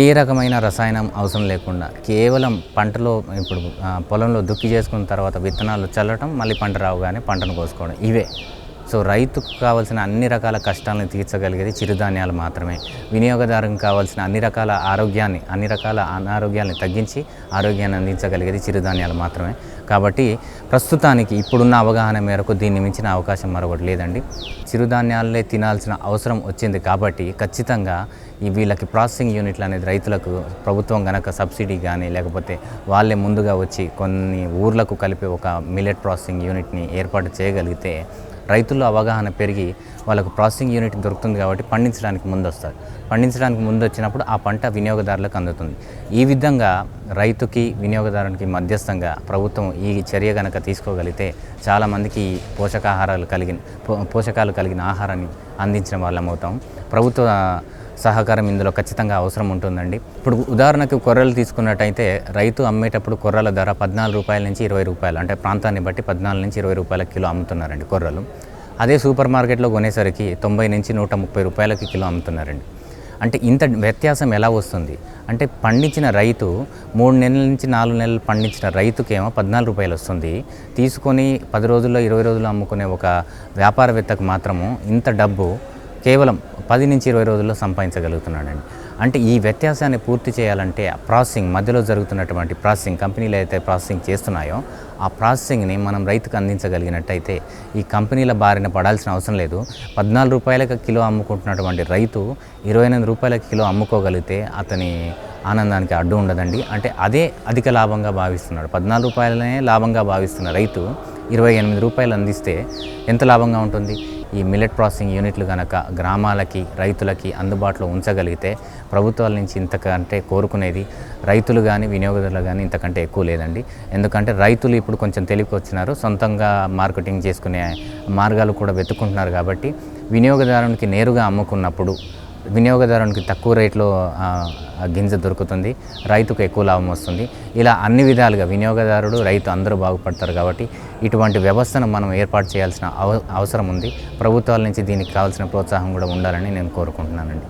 ఏ రకమైన రసాయనం అవసరం లేకుండా కేవలం పంటలో ఇప్పుడు పొలంలో దుక్కి చేసుకున్న తర్వాత విత్తనాలు చల్లటం మళ్ళీ పంట రావుగానే పంటను కోసుకోవడం ఇవే. సో రైతుకు కావాల్సిన అన్ని రకాల కష్టాలను తీర్చగలిగేది చిరుధాన్యాలు మాత్రమే. వినియోగదారునికి కావాల్సిన అన్ని రకాల ఆరోగ్యాన్ని అన్ని రకాల అనారోగ్యాన్ని తగ్గించి ఆరోగ్యాన్ని అందించగలిగేది చిరుధాన్యాలు మాత్రమే. కాబట్టి ప్రస్తుతానికి ఇప్పుడున్న అవగాహన మేరకు దీన్ని మించిన అవకాశం మరొకటి లేదండి. చిరుధాన్యాలే తినాల్సిన అవసరం వచ్చింది కాబట్టి ఖచ్చితంగా ఈ వీళ్ళకి ప్రాసెసింగ్ యూనిట్లు అనేది రైతులకు ప్రభుత్వం కనుక సబ్సిడీ కానీ లేకపోతే వాళ్ళే ముందుగా వచ్చి కొన్ని ఊర్లకు కలిపి ఒక మిల్లెట్ ప్రాసెసింగ్ యూనిట్ని ఏర్పాటు చేయగలిగితే రైతుల్లో అవగాహన పెరిగి వాళ్ళకు ప్రాసెసింగ్ యూనిట్ దొరుకుతుంది కాబట్టి పండించడానికి ముందు వస్తారు పండించడానికి ముందు వచ్చినప్పుడు ఆ పంట వినియోగదారులకు అందుతుంది. ఈ విధంగా రైతుకి వినియోగదారునికి మధ్యస్థంగా ప్రభుత్వం ఈ చర్య కనుక తీసుకోగలిగితే చాలామందికి పోషకాహారాలు కలిగిన పో- పోషకాలు కలిగిన ఆహారాన్ని అందించిన వాళ్ళం అవుతాం ప్రభుత్వ సహకారం ఇందులో ఖచ్చితంగా అవసరం ఉంటుందండి. ఇప్పుడు ఉదాహరణకు కొర్రలు తీసుకున్నట్టయితే రైతు అమ్మేటప్పుడు కొర్రల ధర పద్నాలుగు రూపాయల నుంచి ఇరవై రూపాయలు అంటే ప్రాంతాన్ని బట్టి పద్నాలుగు నుంచి ఇరవై రూపాయల కిలో అమ్ముతున్నారండి కొర్రలు. అదే సూపర్ మార్కెట్లో కొనేసరికి తొంభై నుంచి నూట ముప్పై రూపాయలకి కిలో అమ్ముతున్నారండి. అంటే ఇంత వ్యత్యాసం ఎలా వస్తుంది? అంటే పండించిన రైతు మూడు నెలల నుంచి నాలుగు నెలలు పండించిన రైతుకేమో పద్నాలుగు రూపాయలు వస్తుంది. తీసుకొని పది రోజుల్లో ఇరవై రోజుల్లో అమ్ముకునే ఒక వ్యాపారవేత్తకు మాత్రము ఇంత డబ్బు కేవలం పది నుంచి ఇరవై రోజుల్లో సంపాదించగలుగుతున్నాడండి. అంటే ఈ వ్యత్యాసాన్ని పూర్తి చేయాలంటే ఆ ప్రాసెసింగ్ మధ్యలో జరుగుతున్నటువంటి ప్రాసెసింగ్ కంపెనీలు అయితే ప్రాసెసింగ్ చేస్తున్నాయో ఆ ప్రాసెసింగ్ని మనం రైతుకు అందించగలిగినట్టయితే ఈ కంపెనీల బారిన పడాల్సిన అవసరం లేదు. పద్నాలుగు రూపాయలకు కిలో అమ్ముకుంటున్నటువంటి రైతు ఇరవై ఎనిమిది రూపాయలకు కిలో అమ్ముకోగలిగితే అతని ఆనందానికి అడ్డు ఉండదండి. అంటే అదే అధిక లాభంగా భావిస్తున్నాడు. పద్నాలుగు రూపాయలనే లాభంగా భావిస్తున్న రైతు ఇరవై ఎనిమిది రూపాయలు అందిస్తే ఎంత లాభంగా ఉంటుంది? ఈ మిల్లెట్ ప్రాసెసింగ్ యూనిట్లు కనుక గ్రామాలకి రైతులకి అందుబాటులో ఉంచగలిగితే ప్రభుత్వాల నుంచి ఇంతకంటే కోరుకునేది రైతులు కానీ వినియోగదారులు కానీ ఇంతకంటే ఎక్కువ లేదండి. ఎందుకంటే రైతులు ఇప్పుడు కొంచెం తెలివికి వచ్చినారు. సొంతంగా మార్కెటింగ్ చేసుకునే మార్గాలు కూడా వెతుక్కుంటున్నారు కాబట్టి వినియోగదారునికి నేరుగా అమ్ముకున్నప్పుడు వినియోగదారునికి తక్కువ రేట్లో గింజ దొరుకుతుంది. రైతుకు ఎక్కువ లాభం వస్తుంది. ఇలా అన్ని విధాలుగా వినియోగదారుడు రైతు అందరూ బాగుపడతారు కాబట్టి ఇటువంటి వ్యవస్థను మనం ఏర్పాటు చేయాల్సిన అవ అవసరం ఉంది. ప్రభుత్వాల నుంచి దీనికి కావాల్సిన ప్రోత్సాహం కూడా ఉండాలని నేను కోరుకుంటున్నానండి.